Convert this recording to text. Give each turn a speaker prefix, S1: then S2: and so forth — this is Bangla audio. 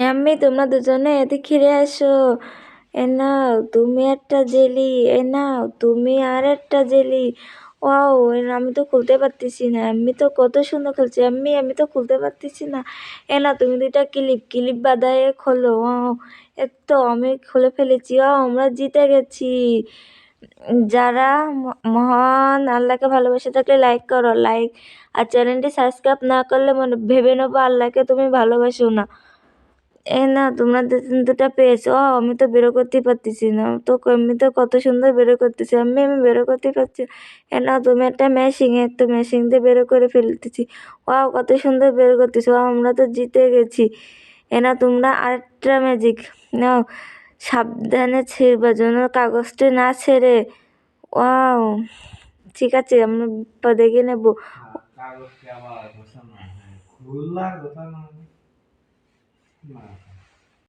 S1: আম্মি, তোমরা দুজনে এদিকে ফিরে আসো এ নাও, তুমি একটা জেলি। এ নাও, তুমি আর একটা জেলি। ওয়াও আমি তো খুলতে পারতেছি না। আমি তো কত সুন্দর খেলছি। আম্মি, আমি তো খুলতে পারতেছি না। এ না তুমি দুইটা ক্লিপ ক্লিপ বাদায়ে খোলো। ওয়াও এ তো আমি খুলে ফেলেছি। ও আমরা জিতে গেছি। যারা মহান আল্লাহকে ভালোবাসে থাকলে লাইক করো, লাইক। আর চ্যানেলটি সাবস্ক্রাইব না করলে মনে, ভেবে নেব আল্লাহকে তুমি ভালোবাসো না। এ না, তোমরা দুটা পেয়েছ ও আমি তো বেরো করতে পারতেছি না। তো এমনি তো কত সুন্দর বেরো করতেছি, আমি আমি বেরো করতে পারছি। এ না, তুমি একটা মেশিং এ তো মেশিং দিয়ে বেরো করে ফেলতেছি। ও কত সুন্দর বের করতেছি ও আমরা তো জিতে গেছি। এ না, তোমরা আরেকটা ম্যাজিক নাও। সাবধানে ছিঁড়বার জন্য কাগজটি না ছেড়ে। ওয়াও, ঠিক আছে, আমরা দেখে নেব।
S2: কথা না। না